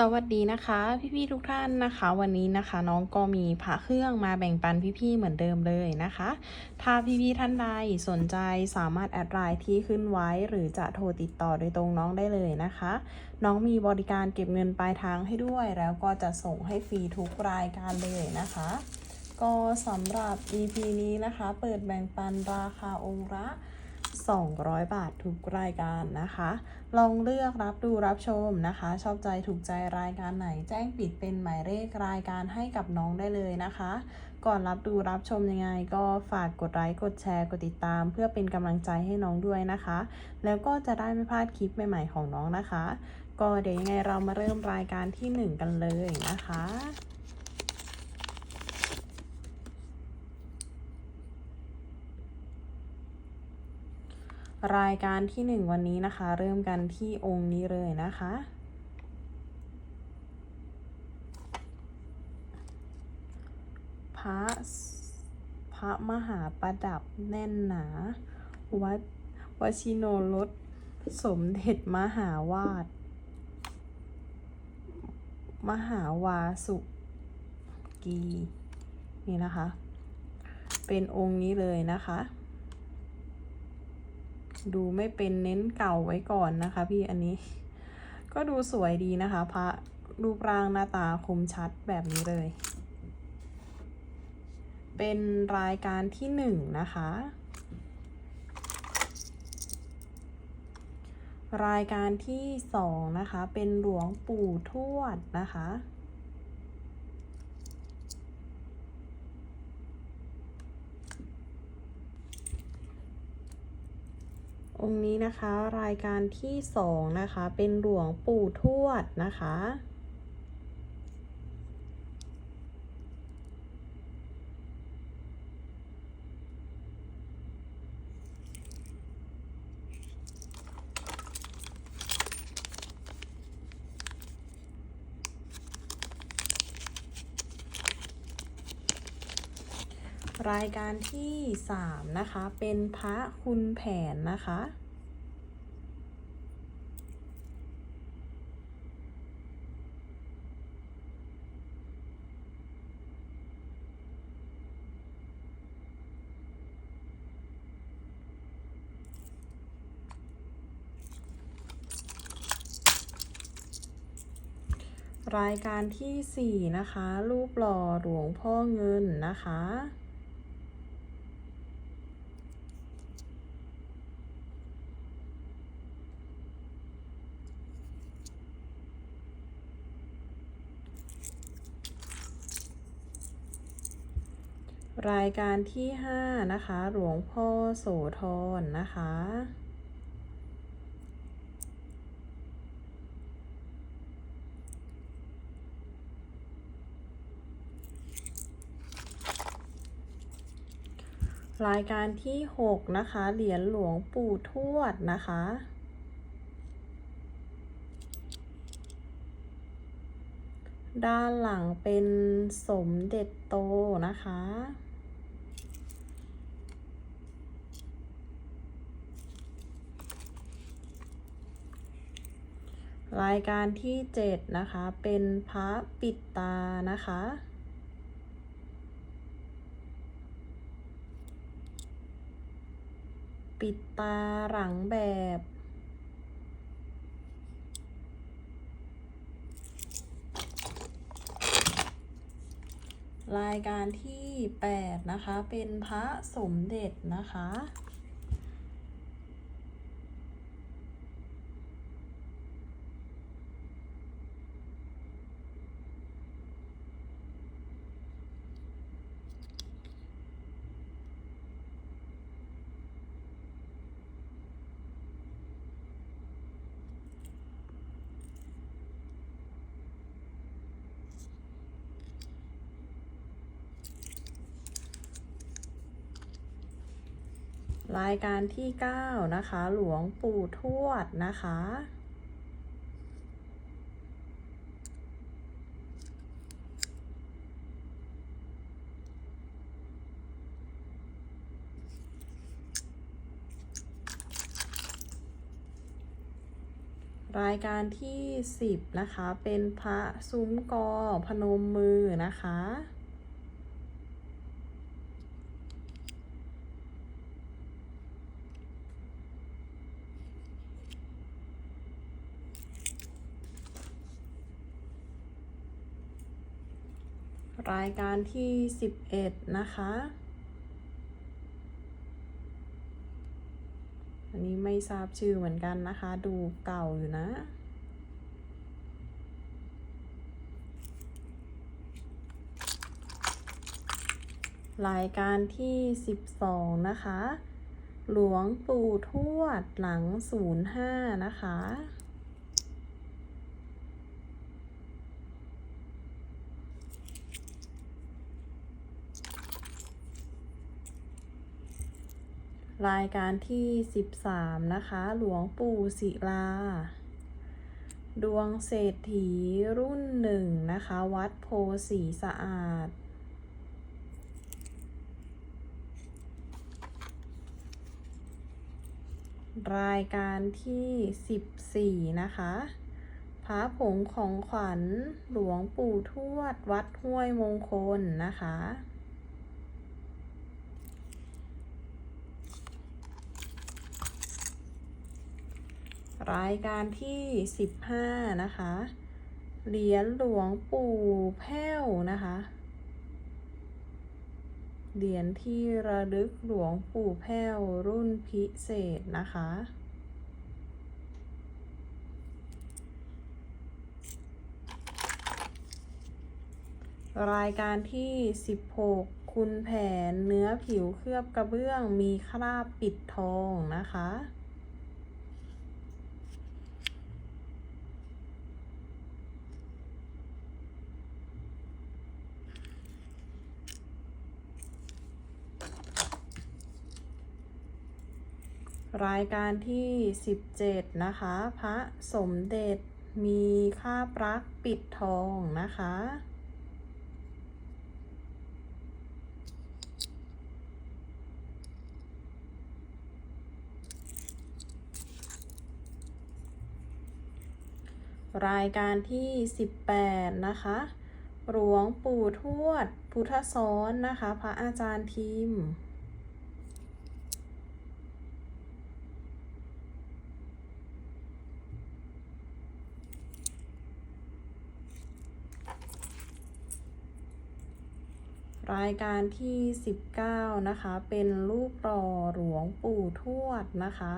สวัสดีนะคะพี่ๆทุกท่านนะคะ วันนี้นะคะน้องก็มีพระเครื่องมาแบ่งปันพี่ๆเหมือนเดิมเลยนะคะ ถ้าพี่ๆท่านใดสนใจสามารถแอดไลน์ที่ขึ้นไว้ หรือจะโทรติดต่อโดยตรงน้องได้เลยนะคะ น้องมีบริการเก็บเงินปลายทางให้ด้วย แล้วก็จะส่งให้ฟรีทุกรายการเลยนะคะ ก็สำหรับ EP นี้นะคะ เปิดแบ่งปันราคาองค์ละ 200 บาททุกรายการนะคะ ลองเลือกรับดูรับชมนะคะ ชอบใจถูกใจรายการไหน แจ้งปิดเป็นหมายเลขรายการให้กับน้องได้เลยนะคะ ก่อนรับดูรับชมยังไง ก็ฝากกดไลค์กดแชร์กดติดตาม เพื่อเป็นกำลังใจให้น้องด้วยนะคะ แล้วก็จะได้ไม่พลาดคลิปใหม่ๆของน้องนะคะ ก็เดี๋ยวยังไงเรามาเริ่มรายการที่ 1 กันเลยนะคะ รายการที่ 1 วันนี้นะคะ เริ่มกันที่องค์นี้เลยนะคะ พระพระมหาประดับแน่นหนา วัดวชิโนรสสมเด็จมหาวาด มหาวาสุกี นี่นะคะ เป็นองค์นี้เลยนะคะ ดูไม่เป็นเน้นเก่าไว้ก่อนนะคะ พี่อันนี้ ก็ดูสวยดีนะคะ พระรูปร่างหน้าตาคมชัดแบบนี้เลย เป็นรายการที่หนึ่งนะคะ รายการที่สองนะคะ เป็นหลวงปู่ทวดนะคะ องค์นี้นะคะ รายการที่สองนะคะ เป็นหลวงปู่ทวดนะคะ รายการที่สามนะคะ เป็นพระคุณแผนนะคะ รายการที่สี่นะคะ รูปหล่อหลวงพ่อเงินนะคะ รายการที่ห้านะคะ หลวงพ่อโสธรนะคะ รายการที่หกนะคะ เหรียญหลวงปู่ทวดนะคะด้านหลังเป็นสมเด็จโตนะคะ รายการที่เจ็ดนะคะ เป็นพระปิดตานะคะ ปิดตาหลังแบบ รายการที่ 8 นะคะ เป็นพระสมเด็จนะคะายการที่ 9 นะคะ หลวงปู่ทวดนะคะ รายการที่ 10 นะคะ เป็นพระซุ้มกอพนมมือนะคะ รายการที่ 11 นะคะ อันนี้ไม่ทราบชื่อเหมือนกันนะคะ ดูเก่าอยู่นะ รายการที่ 12 นะคะ หลวงปู่ทวดหลัง 05 นะคะ รายการที่ 13 นะคะ หลวงปู่ศิลา ดวงเศรษฐีรุ่นหนึ่งนะคะ วัดโพสีสะอาด รายการที่ 14 นะคะพระผงของขวัญหลวงปู่ทวดวัดห้วยมงคลนะคะ รายการที่ 15 นะคะ เหรียญหลวงปู่แพ้วนะคะ เหรียญที่ระลึกหลวงปู่แพ้วรุ่นพิเศษนะคะ รายการที่ 16 คุณแผนเนื้อผิวเคลือบกระเบื้องมีคราบปิดทองนะคะ รายการที่ 17 นะคะ พระสมเด็จมีคราบรักปิดทองนะคะ รายการที่ 18 นะคะ หลวงปู่ทวด พุทธซ้อนนะคะ พระอาจารย์ทีม รายการที่ 19 นะคะ เป็นรูปหล่อหลวงปู่ทวดนะคะ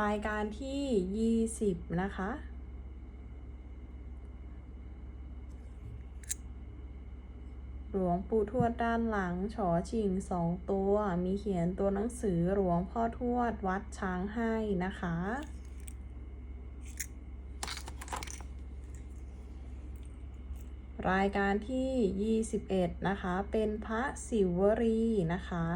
รายการที่ 20 นะคะ หลวงปู่ทวดด้านหลังฉอชิงสองตัว มีเขียนตัวหนังสือหลวงพ่อทวดวัดช้างให้นะคะ รายการที่ 21 นะคะ เป็นพระศิวรีนะคะ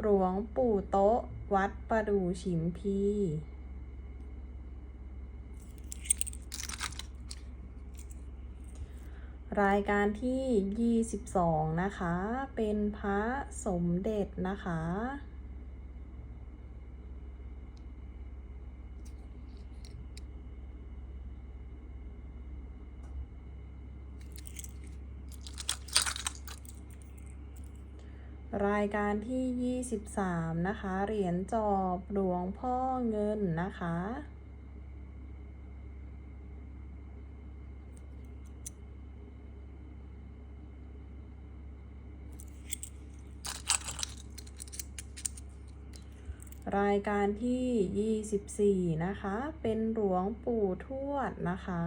หลวงปู่โต๊ะวัดประดูฉิมพี รายการที่ 22 นะคะ เป็นพระสมเด็จนะคะ รายการที่ 23 นะคะ เหรียญจอบหลวงพ่อเงินนะคะ รายการที่ 24 นะคะ เป็นหลวงปู่ทวดนะคะ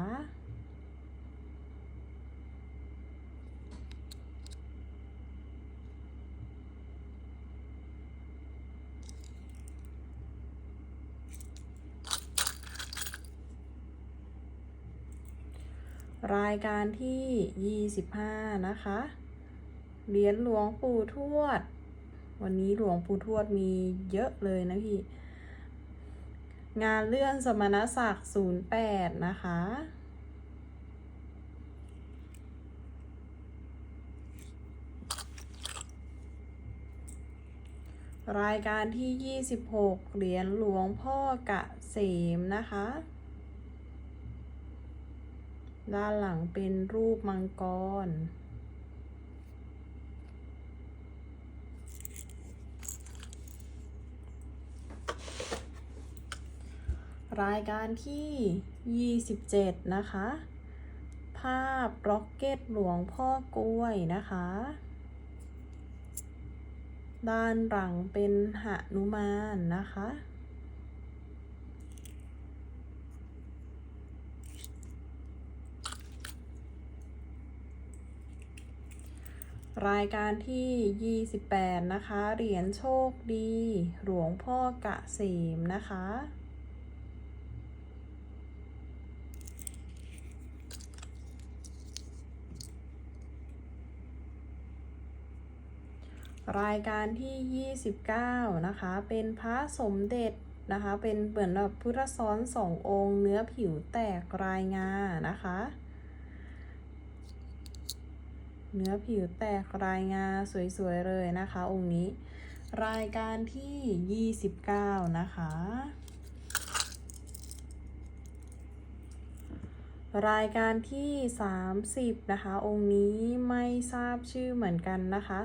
รายการที่ 25 นะคะ เหรียญหลวงปู่ทวด วันนี้หลวงปู่ทวดมีเยอะเลยนะพี่ งานเลื่อนสมณศักดิ์08นะคะ รายการที่ 26 เหรียญหลวงพ่อกะเสมนะคะ ด้านหลังเป็นรูปมังกร รายการที่ 27 นะคะ ภาพร็อกเก็ตหลวงพ่อกล้วยนะคะ ด้านหลังเป็นหนุมานนะคะ รายการที่ 28 นะคะ เหรียญโชคดี หลวงพ่อกะเสมนะคะ รายการที่ 29 นะคะ เป็นพระสมเด็จนะคะ เป็นเหมือนแบบพุทธซ้อนสององค์เนื้อผิวแตกรายงานะคะ เนื้อผิวแตกรายงาสวยๆเลยนะคะ องค์นี้ รายการที่ 29 นะคะ รายการที่ 30 นะคะ องค์นี้ไม่ทราบชื่อเหมือนกันนะคะ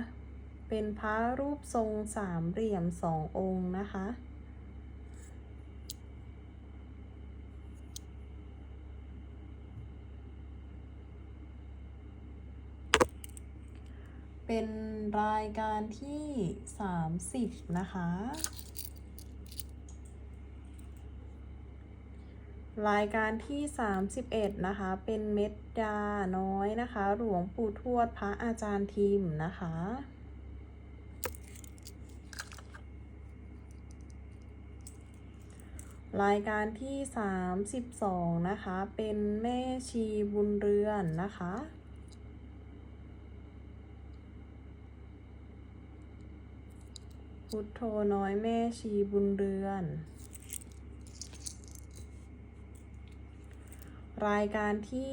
เป็นพระรูปทรงสามเหลี่ยมสององค์นะคะ เป็นรายการที่ 30 นะคะ รายการที่ 31 นะคะ เป็นเม็ดยาน้อยนะคะ หลวงปู่ทวดพระอาจารย์ทิมนะคะ รายการที่ 32 นะคะ เป็นแม่ชีบุญเรือนนะคะ พุทโธน้อยแม่ชีบุญเรือน รายการที่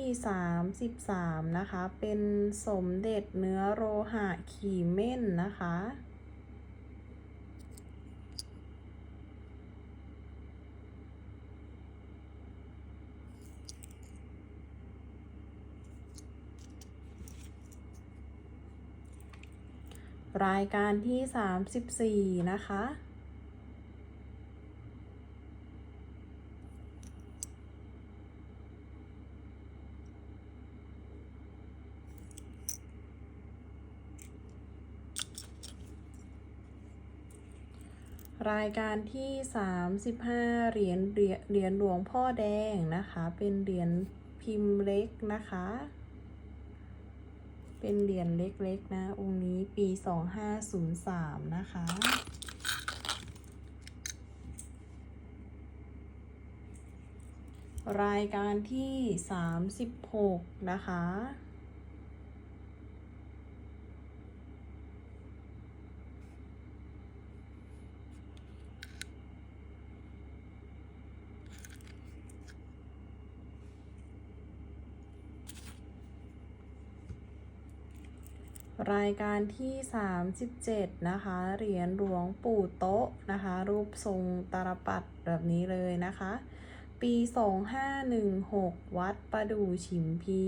33 นะคะ เป็นสมเด็จเนื้อโลหะขี่เม่นนะคะ รายการที่ 34 นะคะ รายการที่ 35เหรียญเหรียญเหรียญหลวงพ่อแดงนะคะ เป็นเหรียญพิมพ์เล็กนะคะ เป็นเหรียญเล็กๆนะ องค์นี้ปี 2503 นะคะ รายการที่ 36 นะคะ รายการที่ 37 นะคะ เหรียญหลวงปู่โต๊ะนะคะ รูปทรงตาลปัดแบบนี้เลยนะคะ ปี 2516 วัดประดูฉิมพี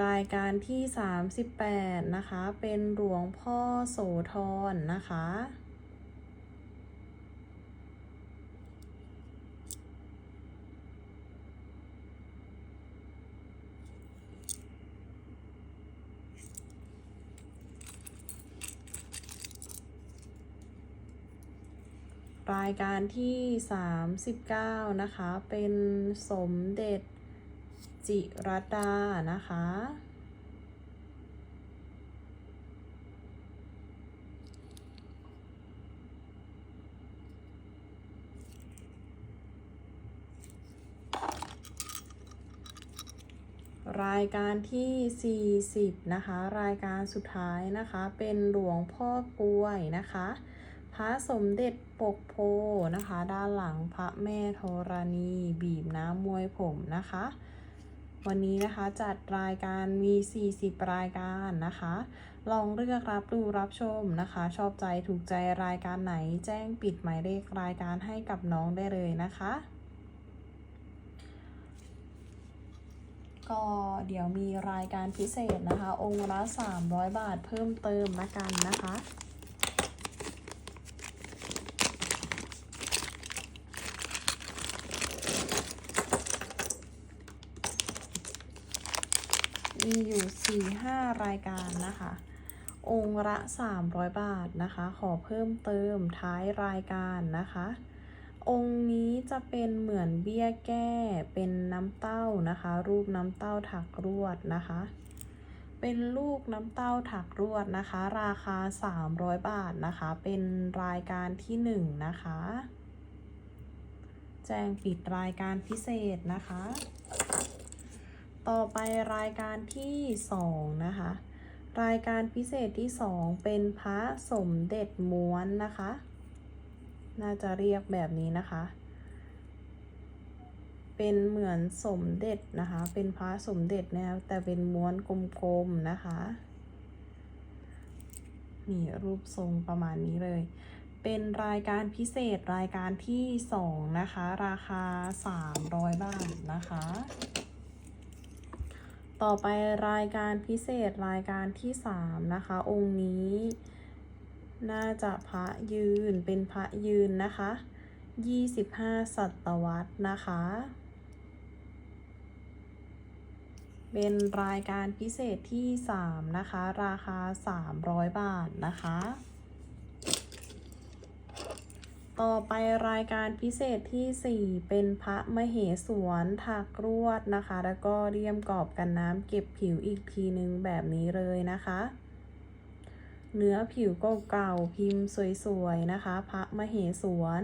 รายการที่ 38 นะคะ เป็นหลวงพ่อโสธรนะคะายการที่ 39 นะคะ เป็นสมเด็จจิรดานะคะ รายการที่ 40 นะคะ รายการสุดท้ายนะคะ เป็นหลวงพ่อกล้วยนะคะ พระสมเด็จปกโพนะคะ ด้านหลังพระแม่ธรณีบีบน้ำมวยผมนะคะ วันนี้นะคะจัดรายการมี 40 รายการนะคะ ลองเลือกรับดูรับชมนะคะ ชอบใจถูกใจรายการไหนแจ้งปิดหมายเลขรายการให้กับน้องได้เลยนะคะ ก็เดี๋ยวมีรายการพิเศษนะคะ องค์ละ300 บาทเพิ่มเติมละกันนะคะ มีอยู่ 4-5 รายการนะคะ องค์ละ 300 บาทนะคะ ขอเพิ่มเติมท้ายรายการนะคะ องค์นี้จะเป็นเหมือนเบี้ยแก้เป็นน้ำเต้านะคะ รูปน้ำเต้าถักรวดนะคะ เป็นลูกน้ำเต้าถักรวดนะคะ ราคา 300 บาทนะคะ เป็นรายการที่ 1 นะคะ แจ้งปิดรายการพิเศษนะคะ ต่อไปรายการที่2นะคะ รายการพิเศษที่2เป็นพระสมเด็จม้วนนะคะ น่าจะเรียกแบบนี้นะคะ เป็นเหมือนสมเด็จนะคะ เป็นพระสมเด็จนี่ยแต่เป็นม้วนกลมๆนะคะนี่รูปทรงประมาณนี้เลย เป็นรายการพิเศษรายการที่2นะคะ ราคา 300 บาทนะคะ ต่อไปรายการพิเศษรายการที่3นะคะ องค์นี้ น่าจะพระยืนเป็นพระยืนนะคะ25ศตวรรษนะคะ เป็นรายการพิเศษที่3นะคะ ราคา300บาทนะคะ ต่อไปรายการพิเศษที่ 4 เป็นพระมเหสวนถักรวดนะคะ แล้วก็เรียมกรอบกันน้ำเก็บผิวอีกทีนึงแบบนี้เลยนะคะ เนื้อผิวก็เก่าพิมพ์สวยๆนะคะ พระมเหสวน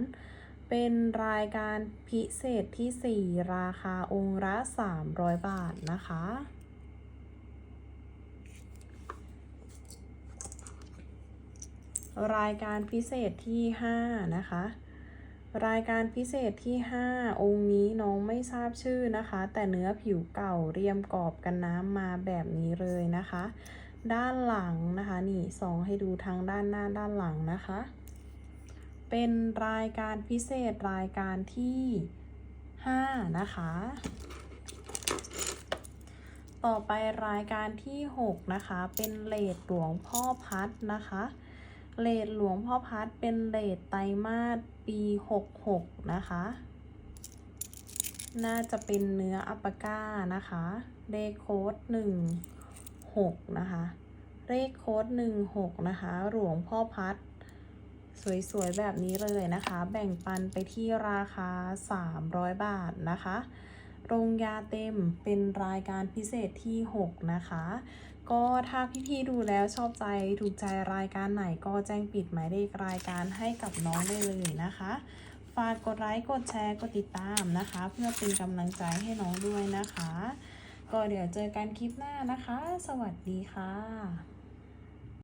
เป็นรายการพิเศษที่ 4 ราคาองค์ละ300 บาทนะคะ รายการพิเศษที่5นะคะ รายการพิเศษที่ 5 องค์นี้น้องไม่ทราบชื่อนะคะ แต่เนื้อผิวเก่าเรียมกรอบกันน้ำมาแบบนี้เลยนะคะ ด้านหลังนะคะนี่สองให้ดูทางด้านหน้าด้านหลังนะคะ เป็นรายการพิเศษรายการที่ 5 นะคะต่อไปรายการที่ 6 นะคะ เป็นเลดหลวงพ่อพัดนะคะ เลดหลวงพ่อพัดเป็นเลดไตรมาสปี66นะคะ น่าจะเป็นเนื้ออัปปาก้านะคะเลขโค้ด16นะคะ เลขโค้ด16นะคะ หลวงพ่อพัด สวยๆ แบบนี้เลยนะคะ แบ่งปันไปที่ราคา 300 บาทนะคะ โรงยาเต็มเป็นรายการพิเศษที่ 6 นะคะ ก็ถ้าพี่ๆดูแล้วชอบใจถูกใจรายการไหนก็แจ้งปิดหมายเลขรายการให้กับน้องได้เลยนะคะ ฝากกดไลค์กดแชร์กดติดตามนะคะ เพื่อเป็นกำลังใจให้น้องด้วยนะคะ ก็เดี๋ยวเจอกันคลิปหน้านะคะ สวัสดีค่ะ